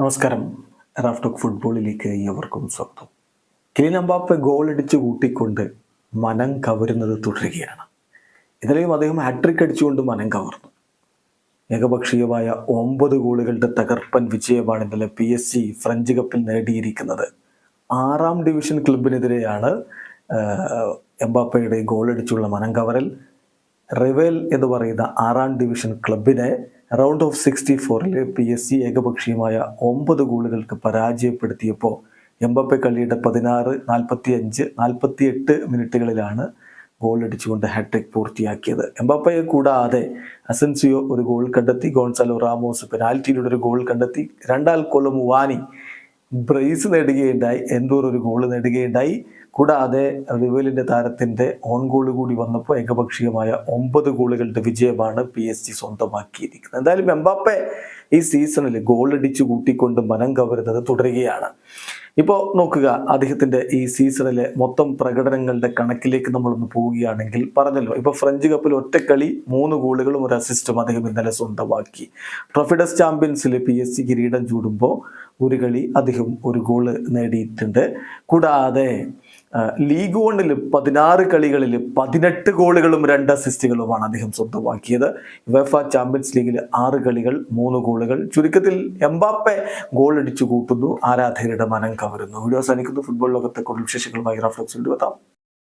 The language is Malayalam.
നമസ്കാരം. റാഫ്റ്റോക്ക് ഫുട്ബോളിലേക്ക് ഏവർക്കും സ്വാഗതം. കിലിൻ അമ്പാപ്പെ ഗോളടിച്ച് കൂട്ടിക്കൊണ്ട് മനം കവരുന്നത് തുടരുകയാണ്. ഇതിലെയും അദ്ദേഹം ഹാട്രിക് അടിച്ചുകൊണ്ട് മനം കവർന്നു. ഏകപക്ഷീയമായ ഒമ്പത് ഗോളുകളുടെ തകർപ്പൻ വിജയമാണ് ഇന്നലെ പി എസ് സി ഫ്രഞ്ച് കപ്പിൽ നേടിയിരിക്കുന്നത്. ആറാം ഡിവിഷൻ ക്ലബിനെതിരെയാണ് എംബാപ്പയുടെ ഗോൾ അടിച്ചുള്ള മനം കവരൽ. റിവേൽ എന്ന് പറയുന്ന ആറാം ഡിവിഷൻ ക്ലബിനെ റൗണ്ട് ഓഫ് സിക്സ്റ്റി ഫോറിൽ പി എസ് സി ഏകപക്ഷീയമായ ഒമ്പത് ഗോളുകൾക്ക് പരാജയപ്പെടുത്തിയപ്പോൾ എംബപ്പെ കളിയുടെ പതിനാറ് നാൽപ്പത്തി അഞ്ച് നാൽപ്പത്തി എട്ട് മിനിറ്റുകളിലാണ് ഗോൾ അടിച്ചുകൊണ്ട് ഹാട്രിക് പൂർത്തിയാക്കിയത്. എംബപ്പയെ കൂടാതെ അസൻസിയോ ഒരു ഗോൾ കണ്ടെത്തി ഗോൺസാലോ റാമോസ് പെനാൽറ്റിയിലൂടെ ഒരു ഗോൾ കണ്ടെത്തി രണ്ടാൽ കൊലമുവാനി ബ്രേസ് നേടുകയുണ്ടായി. എന്തോർ ഒരു ഗോൾ നേടുകയുണ്ടായി. കൂടാതെ റിവലിന്റെ താരത്തിന്റെ ഓൺ ഗോൾ കൂടി വന്നപ്പോൾ ഏകപക്ഷീയമായ ഒമ്പത് ഗോളുകളുടെ വിജയമാണ് പി എസ് ജി സ്വന്തമാക്കിയിരിക്കുന്നത്. എന്തായാലും എംബാപ്പെ ഈ സീസണിൽ ഗോൾ അടിച്ചു കൂട്ടിക്കൊണ്ട് മനം കവരുന്നത് തുടരുകയാണ്. ഇപ്പോൾ നോക്കുക അദ്ദേഹത്തിന്റെ ഈ സീസണിലെ മൊത്തം പ്രകടനങ്ങളുടെ കണക്കിലേക്ക് നമ്മളൊന്ന് പോവുകയാണെങ്കിൽ പറഞ്ഞല്ലോ ഇപ്പോൾ ഫ്രഞ്ച് കപ്പിൽ ഒറ്റക്കളി മൂന്ന് ഗോളുകളും ഒരു അസിസ്റ്റും അദ്ദേഹം ഇന്നലെ സ്വന്തമാക്കി. പ്രൊഫിഡസ് ചാമ്പ്യൻസിൽ പി എസ് സി കിരീടം ചൂടുമ്പോൾ ഒരു കളി അദ്ദേഹം ഒരു ഗോൾ നേടിയിട്ടുണ്ട്. കൂടാതെ ലീഗ് വണ്ണിൽ പതിനാറ് കളികളിൽ പതിനെട്ട് ഗോളുകളും രണ്ട് അസിസ്റ്റുകളുമാണ് അദ്ദേഹം സ്വന്തമാക്കിയത്. വെഫ ചാമ്പ്യൻസ് ലീഗിൽ ആറ് കളികൾ മൂന്ന് ഗോളുകൾ. ചുരുക്കത്തിൽ എംബാപ്പെ ഗോൾ അടിച്ചു കൂട്ടുന്നു. ആരാധകരുടെ മനം കവരുന്നു. വീഡിയോ അവസാനിക്കുന്നു. ഫുട്ബോൾ ലോകത്തെ കൂടുതൽ വിശേഷങ്ങൾ വിശേഷങ്ങളുമായി റഫ്ലക്സ് കൊണ്ടുവെത്താം